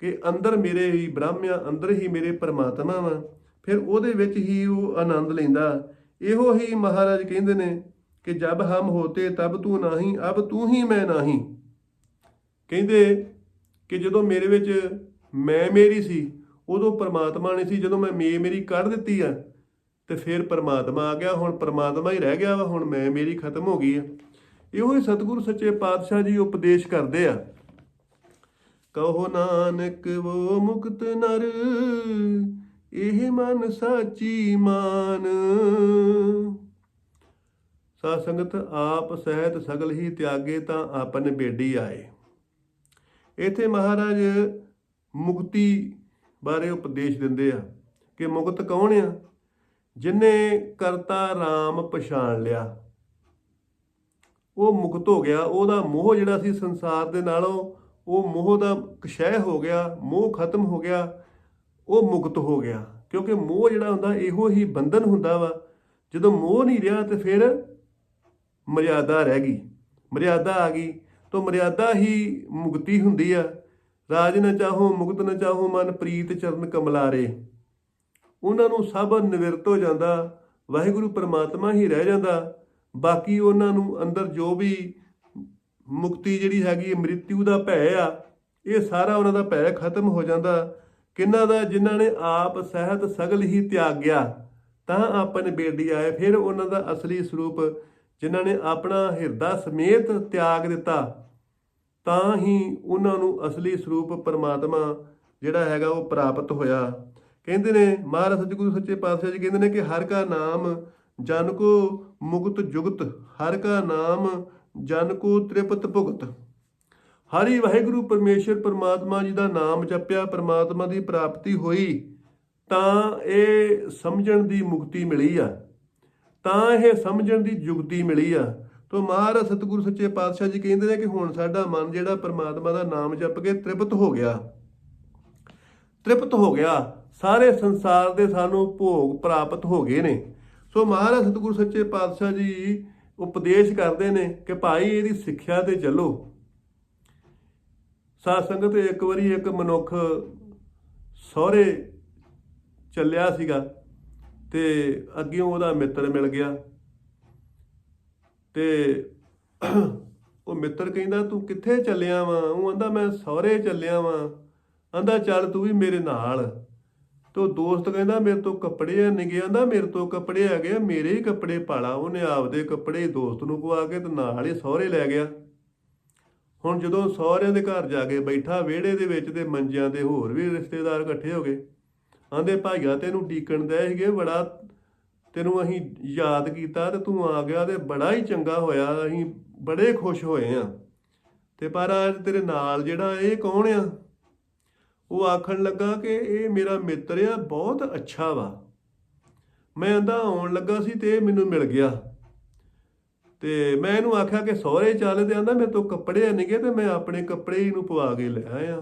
ਕਿ ਅੰਦਰ ਮੇਰੇ ਹੀ ਬ੍ਰਹਮ ਆ, ਅੰਦਰ ਹੀ ਮੇਰੇ ਪਰਮਾਤਮਾ ਵਾ। ਫਿਰ ਉਹਦੇ ਵਿੱਚ ਹੀ ਉਹ ਆਨੰਦ ਲੈਂਦਾ। ਇਹੋ ਹੀ ਮਹਾਰਾਜ ਕਹਿੰਦੇ ਨੇ ਕਿ ਜਬ ਹਮ ਹੋਤੇ ਤਬ ਤੂੰ ਨਹੀਂ, ਅਬ ਤੂੰ ਹੀ ਮੈਂ ਨਹੀਂ। ਕਹਿੰਦੇ ਕਿ ਜਦੋਂ ਮੇਰੇ ਵਿੱਚ ਮੈਂ ਮੇਰੀ ਸੀ, ਉਦੋਂ ਪਰਮਾਤਮਾ ਨਹੀਂ ਸੀ, ਜਦੋਂ ਮੈਂ ਮੇ ਮੇਰੀ ਕੱਢ ਦਿੱਤੀ ਆ, ਤੇ ਫਿਰ ਪਰਮਾਤਮਾ ਆ ਗਿਆ, ਹੁਣ ਪਰਮਾਤਮਾ ਹੀ ਰਹਿ ਗਿਆ ਵਾ, ਹੁਣ ਮੈਂ ਮੇਰੀ ਖਤਮ ਹੋ ਗਈ ਆ। ਇਹੋ ਹੀ ਸਤਿਗੁਰੂ ਸੱਚੇ ਪਾਤਸ਼ਾਹ ਜੀ ਉਪਦੇਸ਼ ਕਰਦੇ ਆ। ਕਹੋ ਨਾਨਕ ਵੋ ਮੁਕਤ ਨਰ, ਇਹ ਮਨ ਸਾਚੀ ਮਾਨ। ਸਾ ਸੰਗਤ ਆਪ ਸਹਿਤ ਸਗਲ ਹੀ ਤਿਆਗੇ ਤਾਂ ਆਪਨ ਬੇਡੀ ਆਏ। ਇਥੇ ਮਹਾਰਾਜ ਮੁਕਤੀ ਬਾਰੇ ਉਪਦੇਸ਼ ਦਿੰਦੇ ਆ ਕਿ ਮੁਕਤ ਕੌਣ ਆ? ਜਿਨੇ ਕਰਤਾ RAM ਪਛਾਣ ਲਿਆ। ਉਹ ਮੁਕਤ ਹੋ ਗਿਆ, ਉਹਦਾ ਮੋਹ ਜਿਹੜਾ ਸੀ ਸੰਸਾਰ ਦੇ ਨਾਲੋਂ, ਉਹ ਮੋਹ ਦਾ ਕਸ਼ੈ ਹੋ ਗਿਆ, ਮੋਹ ਖਤਮ ਹੋ ਗਿਆ, ਉਹ ਮੁਕਤ ਹੋ ਗਿਆ। ਕਿਉਂਕਿ ਮੋਹ ਜਿਹੜਾ ਹੁੰਦਾ, ਇਹੋ ਹੀ ਬੰਧਨ ਹੁੰਦਾ ਵਾ। ਜਦੋਂ ਮੋਹ ਨਹੀਂ ਰਿਹਾ ਤੇ ਫਿਰ ਮਰਿਆਦਾ ਰਹਿ ਗਈ। ਮਰਿਆਦਾ ਆ ਗਈ ਤਾਂ ਮਰਿਆਦਾ ਹੀ ਮੁਕਤੀ ਹੁੰਦੀ ਆ। ਰਾਜ ਨਾ ਚਾਹੋ, ਮੁਕਤ ਨਾ ਚਾਹੋ, ਮਨ ਪ੍ਰੀਤ ਚਰਨ ਕਮਲਾਰੇ। ਉਹਨਾਂ ਨੂੰ ਸਭ ਨਿਵਰਤ ਹੋ ਜਾਂਦਾ, ਵਾਹਿਗੁਰੂ ਪਰਮਾਤਮਾ ਹੀ ਰਹਿ ਜਾਂਦਾ। ਬਾਕੀ ਉਹਨਾਂ ਨੂੰ ਅੰਦਰ ਜੋ ਵੀ ਮੁਕਤੀ ਜਿਹੜੀ ਹੈਗੀ ਹੈ ਮ੍ਰਿਤਿਉ ਦਾ ਭੈ ਆ, ਇਹ ਸਾਰਾ ਉਹਨਾਂ ਦਾ ਭੈ ਖਤਮ ਹੋ ਜਾਂਦਾ। ਕਿੰਨਾ ਦਾ? ਜਿਨ੍ਹਾਂ ਨੇ ਆਪ ਸਹਿਤ ਸਗਲ ਹੀ ਤਿਆਗਿਆ, ਤਾਂ ਆਪਨ ਬੇੜੀ ਆਏ ਫਿਰ ਉਹਨਾਂ ਦਾ ਅਸਲੀ ਸਰੂਪ ਜਿਨ੍ਹਾਂ ਨੇ ਆਪਣਾ ਹਿਰਦਾ ਸਮੇਤ ਤਿਆਗ ਦਿੱਤਾ, ਤਾਂ ਹੀ ਉਹਨਾਂ ਨੂੰ ਅਸਲੀ ਸਰੂਪ ਪਰਮਾਤਮਾ ਜਿਹੜਾ ਹੈਗਾ ਉਹ ਪ੍ਰਾਪਤ ਹੋਇਆ। ਕਹਿੰਦੇ ਨੇ, ਮਹਾਰਾਜ ਸਤਿਗੁਰੂ ਸੱਚੇ ਪਾਤਸ਼ਾਹ ਜੀ ਕਹਿੰਦੇ ਨੇ ਕਿ ਹਰ ਕਾ ਨਾਮ ਜਨ ਕੋ ਮੁਕਤ ਜੁਗਤ, ਹਰ ਕਾ ਨਾਮ ਜਨ ਕੋ ਤ੍ਰਿਪਤ ਭੁਗਤ। ਹਰੀ ਵਾਹਿਗੁਰੂ ਪਰਮੇਸ਼ਰ ਪਰਮਾਤਮਾ ਜੀ ਦਾ ਨਾਮ ਜਪਿਆ, ਪਰਮਾਤਮਾ ਦੀ ਪ੍ਰਾਪਤੀ ਹੋਈ, ਤਾਂ ਇਹ ਸਮਝਣ ਦੀ ਮੁਕਤੀ ਮਿਲੀ ਆ। ਤਾਂ ਇਹ ਸਮਝਣ ਦੀ ਯੁਕਤੀ ਮਿਲੀ ਆ। ਤੋ ਮਹਾਰਾਜ ਸਤਿਗੁਰੂ ਸੱਚੇ ਪਾਤਸ਼ਾਹ ਜੀ ਕਹਿੰਦੇ ਨੇ ਕਿ ਹੁਣ ਸਾਡਾ ਮਨ ਜਿਹੜਾ ਪਰਮਾਤਮਾ ਦਾ ਨਾਮ ਜਪ ਕੇ ਤ੍ਰਿਪਤ ਹੋ ਗਿਆ। ਤ੍ਰਿਪਤ ਹੋ ਗਿਆ। ਸਾਰੇ ਸੰਸਾਰ ਦੇ ਸਾਨੂੰ ਭੋਗ ਪ੍ਰਾਪਤ ਹੋ ਗਏ ਨੇ। ਸੋ ਮਹਾਰਾਜ ਸਤਿਗੁਰੂ ਸੱਚੇ ਪਾਤਸ਼ਾਹ ਜੀ ਉਪਦੇਸ਼ ਕਰਦੇ ਨੇ ਕਿ ਭਾਈ ਇਹਦੀ ਸਿੱਖਿਆ ਤੇ ਚੱਲੋ। ਸਾਧ ਸੰਗਤ ਇੱਕ ਵਾਰੀ ਇੱਕ ਮਨੁੱਖ ਸਹੁਰੇ ਚੱਲਿਆ ਸੀਗਾ। ਤੇ ਅੱਗਿਓਂ ਉਹਦਾ ਮਿੱਤਰ ਮਿਲ ਗਿਆ। ਤੇ ਉਹ ਮਿੱਤਰ ਕਹਿੰਦਾ, ਤੂੰ ਕਿੱਥੇ ਚੱਲਿਆ ਵਾਂ? ਉਹ ਆਂਦਾ, ਮੈਂ ਸਹੁਰੇ ਚੱਲਿਆ ਵਾਂ। ਆਂਦਾ, ਚੱਲ ਤੂੰ ਵੀ ਮੇਰੇ ਨਾਲ। ਤੋ ਦੋਸਤ ਕਹਿੰਦਾ, ਮੇਰੇ ਤੋਂ ਕੱਪੜੇ ਨਹੀਂ ਗਿਆ ਆਂਦਾ, ਮੇਰੇ ਤੋਂ ਕੱਪੜੇ ਆ ਗਏ ਮੇਰੇ ਹੀ ਕੱਪੜੇ ਪਾਲਾ। ਉਹਨੇ ਆਪਦੇ ਕੱਪੜੇ ਦੋਸਤ ਨੂੰ ਪਵਾ ਕੇ ਤੇ ਨਾਲ ਹੀ ਸਹੁਰੇ ਲੈ ਗਿਆ। ਹੁਣ ਜਦੋਂ ਸਹੁਰਿਆਂ ਦੇ ਘਰ ਜਾ ਕੇ ਬੈਠਾ, ਵਿਹੜੇ ਦੇ ਵਿੱਚ ਤੇ ਮੰਜਿਆਂ ਦੇ ਹੋਰ ਵੀ ਰਿਸ਼ਤੇਦਾਰ ਇਕੱਠੇ ਹੋ ਗਏ। ਆਂਦੇ ਭਾਈਆ ਤੈਨੂੰ ਡੀਕਣ ਦੇ ਸੀਗੇ, ਬੜਾ ਤੈਨੂੰ ਅਸੀਂ ਯਾਦ ਕੀਤਾ ਤੇ ਤੂੰ ਆ ਗਿਆ ਤੇ ਬੜਾ ਹੀ ਚੰਗਾ ਹੋਇਆ, ਅਸੀਂ ਬੜੇ ਖੁਸ਼ ਹੋਏ ਆ। ਤੇ ਪਰ ਅੱਜ ਤੇਰੇ ਨਾਲ ਜਿਹੜਾ ਇਹ ਕੌਣ ਆ? ਉਹ ਆਖਣ ਲੱਗਾ ਕਿ ਇਹ ਮੇਰਾ ਮਿੱਤਰ ਆ, ਬਹੁਤ ਅੱਛਾ ਵਾ। ਮੈਂ ਆਂਦਾ ਆਉਣ ਲੱਗਾ ਸੀ ਤੇ ਇਹ ਮੈਨੂੰ ਮਿਲ ਗਿਆ। ਤੇ ਮੈਂ ਇਹਨੂੰ ਆਖਿਆ ਕਿ ਸਹੁਰੇ ਚੱਲ ਤੇ ਆਂਦਾ ਮੇਰੇ ਤੋਂ ਕੱਪੜੇ ਨਹੀਂ ਗਏ ਤੇ ਮੈਂ ਆਪਣੇ ਕੱਪੜੇ ਹੀ ਨੂੰ ਪਵਾ ਕੇ ਲੈ ਆਇਆ।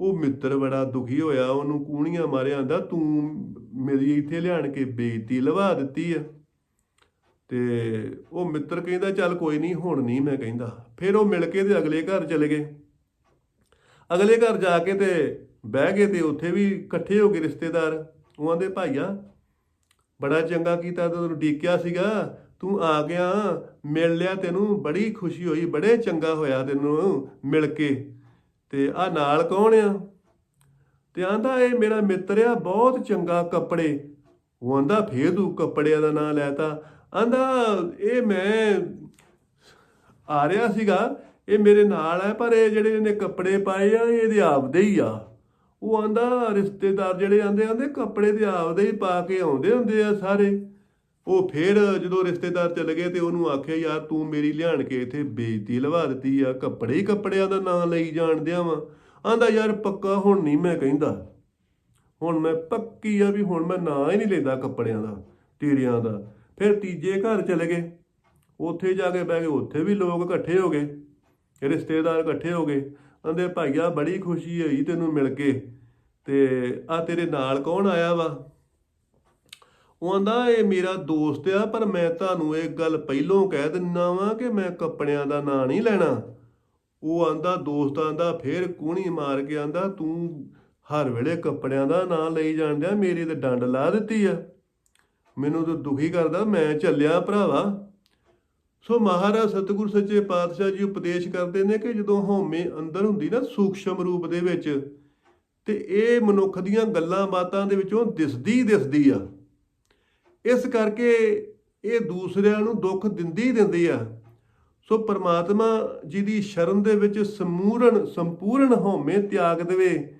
ਉਹ ਮਿੱਤਰ ਬੜਾ ਦੁਖੀ ਹੋਇਆ, ਉਹਨੂੰ ਕੂਣੀਆਂ ਮਾਰਿਆ ਆਂਦਾ, ਤੂੰ ਮੇਰੀ ਇੱਥੇ ਲਿਆਣ ਕੇ ਬੇਇੱਜ਼ਤੀ ਲਵਾ ਦਿੱਤੀ ਆ। ਤੇ ਉਹ ਮਿੱਤਰ ਕਹਿੰਦਾ, ਚੱਲ ਕੋਈ ਨਹੀਂ, ਹੁਣ ਨਹੀਂ, ਮੈਂ ਕਹਿੰਦਾ। ਫਿਰ ਉਹ ਮਿਲ ਕੇ ਤੇ ਅਗਲੇ ਘਰ ਚਲੇ ਗਏ। ਅਗਲੇ ਘਰ ਜਾ ਕੇ ਤੇ ਬਹਿ ਗਏ ਤੇ ਉੱਥੇ ਵੀ ਇਕੱਠੇ ਹੋ ਗਏ ਰਿਸ਼ਤੇਦਾਰ। ਉਹ ਆਂਦੇ, ਭਾਈਆ, ਬੜਾ ਚੰਗਾ ਕੀਤਾ ਤੈਨੂੰ ਡੀਕਿਆ ਸੀਗਾ। ਤੂੰ ਆ ਗਿਆ, ਮਿਲ ਲਿਆ ਤੈਨੂੰ, ਬੜੀ ਖੁਸ਼ੀ ਹੋਈ, ਬੜੇ ਚੰਗਾ ਹੋਇਆ ਤੈਨੂੰ ਮਿਲ ਕੇ। ਤੇ ਆ ਨਾਲ ਕੌਣ ਆ? ਤੇ ਆਂਦਾ ਇਹ ਮੇਰਾ ਮਿੱਤਰ ਆ, ਬਹੁਤ ਚੰਗਾ ਕੱਪੜੇ। ਉਹ ਆਂਦਾ, ਫੇਰ ਤੂੰ ਕੱਪੜਿਆਂ ਦਾ ਨਾਂ ਲੈਤਾ। ਆਂਦਾ, ਇਹ ਮੈਂ ਆ ਰਿਹਾ ਸੀਗਾ, ਇਹ ਮੇਰੇ ਨਾਲ ਹੈ ਪਰ ਇਹ ਜਿਹੜੇ ਇਹਨੇ ਕੱਪੜੇ ਪਾਏ ਆ ਇਹਦੇ ਆਪਦੇ ਹੀ ਆ। ਉਹ ਆਂਦਾ, ਰਿਸ਼ਤੇਦਾਰ ਜਿਹੜੇ ਆਂਦੇ ਆਂਦੇ ਕੱਪੜੇ ਦੇ ਆਪਦੇ ਹੀ ਪਾ ਕੇ ਆਉਂਦੇ ਹੁੰਦੇ ਆ ਸਾਰੇ। ਉਹ ਫੇਰ ਜਦੋਂ ਰਿਸ਼ਤੇਦਾਰ ਚਲੇ ਗਏ ਤੇ ਉਹਨੂੰ ਆਖਿਆ, ਯਾਰ ਤੂੰ ਮੇਰੀ ਲਿਆਣ ਕੇ ਇੱਥੇ ਬੇਇੱਜ਼ਤੀ ਲਵਾ ਦਿੱਤੀ ਆ, ਕੱਪੜੇ ਹੀ ਕੱਪੜਿਆਂ ਦਾ ਨਾਂ ਲਈ ਜਾਣਦਿਆਂ ਵਾ। ਆਂਦਾ, ਯਾਰ ਪੱਕਾ ਹੁਣ ਨਹੀਂ ਮੈਂ ਕਹਿੰਦਾ। ਹੁਣ ਮੈਂ ਪੱਕੀ ਆ ਵੀ ਹੁਣ ਮੈਂ ਨਾਂ ਹੀ ਨਹੀਂ ਲੈਂਦਾ ਕੱਪੜਿਆਂ ਦਾ ਟੀਰਿਆਂ ਦਾ। ਫਿਰ ਤੀਜੇ ਘਰ ਚਲੇ ਗਏ। ਉੱਥੇ ਜਾ ਕੇ ਬਹਿ ਗਏ। ਉੱਥੇ ਵੀ ਲੋਕ ਇਕੱਠੇ ਹੋ ਗਏ, ਰਿਸ਼ਤੇਦਾਰ ਇਕੱਠੇ ਹੋ ਗਏ। ਕਹਿੰਦੇ ਭਾਈਆ, ਬੜੀ ਖੁਸ਼ੀ ਹੋਈ ਤੈਨੂੰ ਮਿਲ ਕੇ ਤੇ ਆ ਤੇਰੇ ਨਾਲ ਕੌਣ ਆਇਆ ਵਾ? ਉਹ ਆਂਦਾ, ਇਹ ਮੇਰਾ ਦੋਸਤ ਆ, ਪਰ ਮੈਂ ਤੁਹਾਨੂੰ ਇਹ ਗੱਲ ਪਹਿਲੋਂ ਕਹਿ ਦਿੰਨਾ ਵਾਂ ਕਿ ਮੈਂ ਕੱਪੜਿਆਂ ਦਾ ਨਾਂ ਨਹੀਂ ਲੈਣਾ। ਉਹ ਆਂਦਾ, ਦੋਸਤ ਆਂਦਾ, ਫੇਰ ਕੂਣੀ ਮਾਰ ਕੇ ਆਂਦਾ, ਤੂੰ ਹਰ ਵੇਲੇ ਕੱਪੜਿਆਂ ਦਾ ਨਾਂ ਲਈ ਜਾਂਦਿਆ, ਮੇਰੀ ਤੇ ਡੰਡ ਲਾ ਦਿੱਤੀ ਆ। ਮੈਨੂੰ ਤਾਂ ਦੁਖੀ ਕਰਦਾ, ਮੈਂ ਚੱਲਿਆ ਭਰਾਵਾ। ਸੋ ਮਹਾਰਾਜ ਸਤਿਗੁਰ ਸੱਚੇ ਪਾਤਸ਼ਾਹ ਜੀ ਉਪਦੇਸ਼ ਕਰਦੇ ਨੇ ਕਿ ਜਦੋਂ ਹਉਮੈ ਅੰਦਰ ਹੁੰਦੀ ਨਾ ਸੂਖਸ਼ਮ ਰੂਪ ਦੇ ਵਿੱਚ, ਤੇ ਇਹ ਮਨੁੱਖ ਦੀਆਂ ਗੱਲਾਂ ਬਾਤਾਂ ਦੇ ਵਿੱਚੋਂ ਦਿਸਦੀ ਦਿਸਦੀ ਆ। ਇਸ ਕਰਕੇ ਇਹ ਦੂਸਰਿਆਂ ਨੂੰ ਦੁੱਖ ਦਿੰਦੀ ਹੀ ਦਿੰਦੀ ਆ। ਸੋ ਪ੍ਰਮਾਤਮਾ ਜੀ ਦੀ ਸ਼ਰਨ ਦੇ ਵਿੱਚ ਸਮੂਰਨ, ਸੰਪੂਰਨ ਹਉਮੈ ਤਿਆਗ ਦੇਵੇ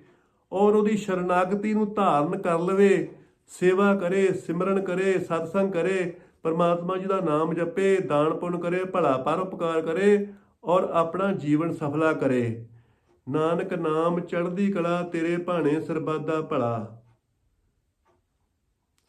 ਔਰ ਉਹਦੀ ਸ਼ਰਨਾਗਤੀ ਨੂੰ ਧਾਰਨ ਕਰ ਲਵੇ, ਸੇਵਾ ਕਰੇ, ਸਿਮਰਨ ਕਰੇ, ਸਤਸੰਗ ਕਰੇ, ਪਰਮਾਤਮਾ ਜੀ ਦਾ ਨਾਮ ਜਪੇ, ਦਾਨ ਪੁੰਨ ਕਰੇ, ਭਲਾ ਪਰਉਪਕਾਰ ਕਰੇ ਔਰ ਆਪਣਾ ਜੀਵਨ ਸਫਲਾ ਕਰੇ। ਨਾਨਕ ਨਾਮ ਚੜ੍ਹਦੀ ਕਲਾ ਤੇਰੇ ਭਾਣੇ ਸਰਬੱਤ ਦਾ ਭਲਾ।